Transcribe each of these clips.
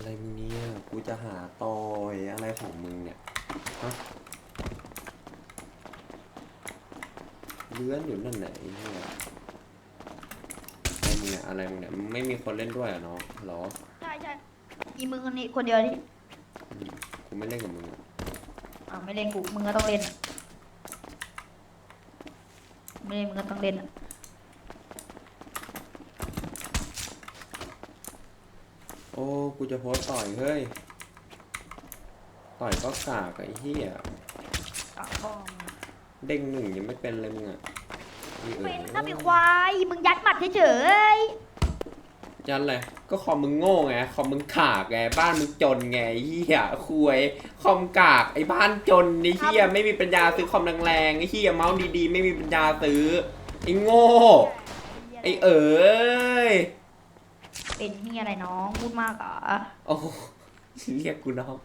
อะไรมึงเนี่ย กูจะหาตอยอะไรของมึงเนี่ย ฮะเลื้อนอยู่นั่นไหนไอ้เนี่ยอะไรมึงเนี่ยอะไรมึงเนี่ย ไม่มีคนเล่นด้วยเหรอน้องเหรอใช่ใช่อีมึงคนนี้คนเดียวนี่อืมกูไม่เล่นกับมึงอะอ่าวไม่เล่นกูมึงก็ต้องเล่นอะไม่เล่นมึงก็ต้องเล่นอะ อ้กูจะโพสต์ต่อยเฮ้ย ต่อยก็กากอะไอ้เหี้ยอะพ่อมึงเด้งหนึ่งยังไม่เป็นเลยมึงอะนี่เอเป็นอถ้ามีควาย มึงยัดหมัดเฉยยันเลยก็คอมมึงโง่ไงคอมมึงขากไงบ้านมึงจนไงไอ้เหี้ยคุยคอมกากไอ้บ้านจนไอ้เหี้ยไม่มีปัญญาซื้อคอมแรงๆไอ้เหี้ยเมาส์ดีๆ ไม่มีปัญญาซื้อไอ้โง่ๆไอ้เอ๋ย เป็นนี่อะไรน้องพูดมากเหรอโอ้โหเรียกกูน้อง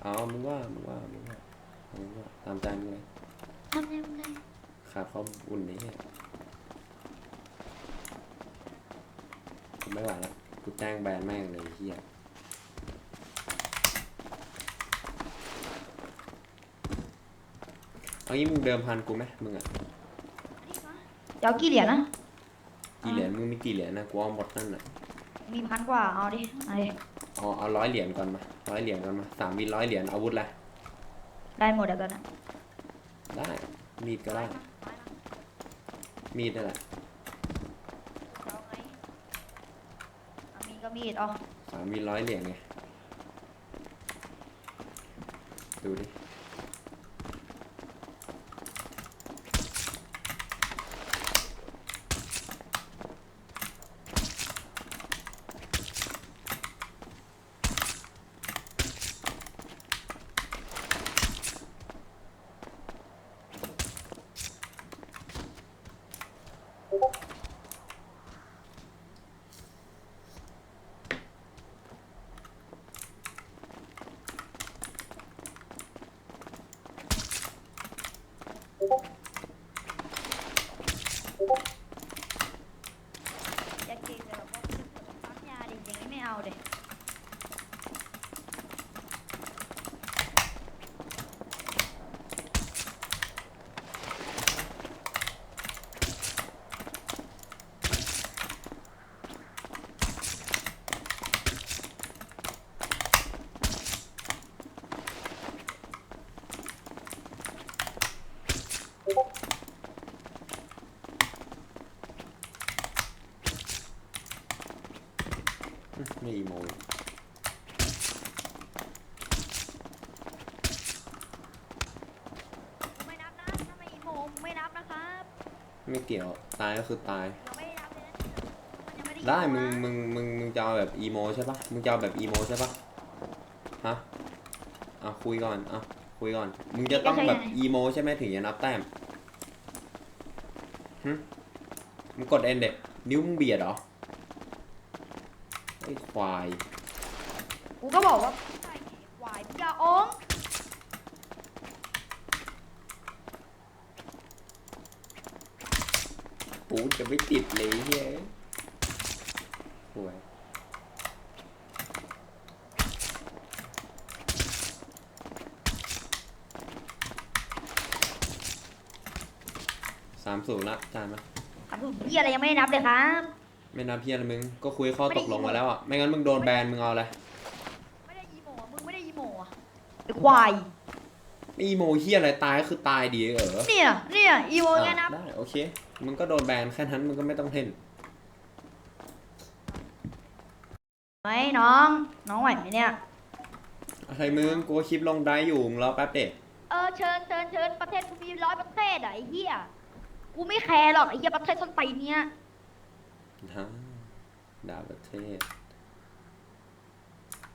เอามึงว่ามึงว่ามึงว่ามึงว่าตามใจมึงเลยทำยังไงขาดความอุ่นนี้เนี่ยกูไม่ไหวแล้วกูแจ้งแบนแม่งเลยไอ้เฮียเอางี้มึงเดิมพันกูไหมมึงอะ เดี๋ยวกี่เหรียญนะ กี่เหรียญมึงมีกี่เหรียญนะกูเอาหมดนั่นน่ะมีพันกว่าเอาดิเอาดิเอาเอาร้อยเหรียญก่อนมาร้อยเหรียญก่อนมาสามวินร้อยเหรียญอาวุธอะไรได้หมดแล้วตอนนั้นได้มีดก็ได้มีดนั่นแหละเอาไงเอามีดก็มีดเอาสามวินร้อยเหรียญไงดูดิ ไม่อีโมยไม่นับนะถ้าไม่อีโมไม่นับนะครับไม่เกี่ยวตายก็คือตายยังไม่ได้นับเลยนะมันยังไม่ได้ได้อีโมึงมึงมึงมึงจะเอาแบบอีโมใช่ปะมึงจะเอาแบบอีโมใช่ปะฮะอะคุยก่อนอะคุยก่อน มึงจะต้องแบบอีโมใช่ไหมถึงจะนับแต้มหึมึงกดเอ็นเด็นิ้วมึงเบียดเหรอ ไอ้ควายกูก็บอกว่าใช่ไงควายมึงอย่าอ้องปูจะไม่ติดเลยเฮ้ยสวยสามศูนย์ละจานมาคำพูดเหี้ยอะไรยังไม่ได้นับเลยครับ ไม่นับเพี้ยนมึง ก็คุยข้อไม่ได้ตกลงอีโมมาแล้วอะ ไม่งั้นมึงโดนแบนมึงเอาอะไรไม่ได้อีโมอะมึงไม่ได้อีโมอะไอ้ควายไม่อีโมเฮียอะไรตายก็คือตายดีเออเนี่ย เนี่ยอีโมไงอะนับได้โอเค มึงก็โดนแบนแค่นั้นมึงก็ไม่ต้องเล่นไหมน้อง น้องไหวไหมเนี่ย อะไรมึงกูก็คลิปลงได้อยู่มึงรอแป๊บเด็กเออเชิญเชิญเชิญประเทศกูมีร้อยประเทศอะไอ้เหี้ย กูไม่แคร์หรอกไอ้เหี้ยประเทศส้นตีนเนี้ย นะดาวประเทศ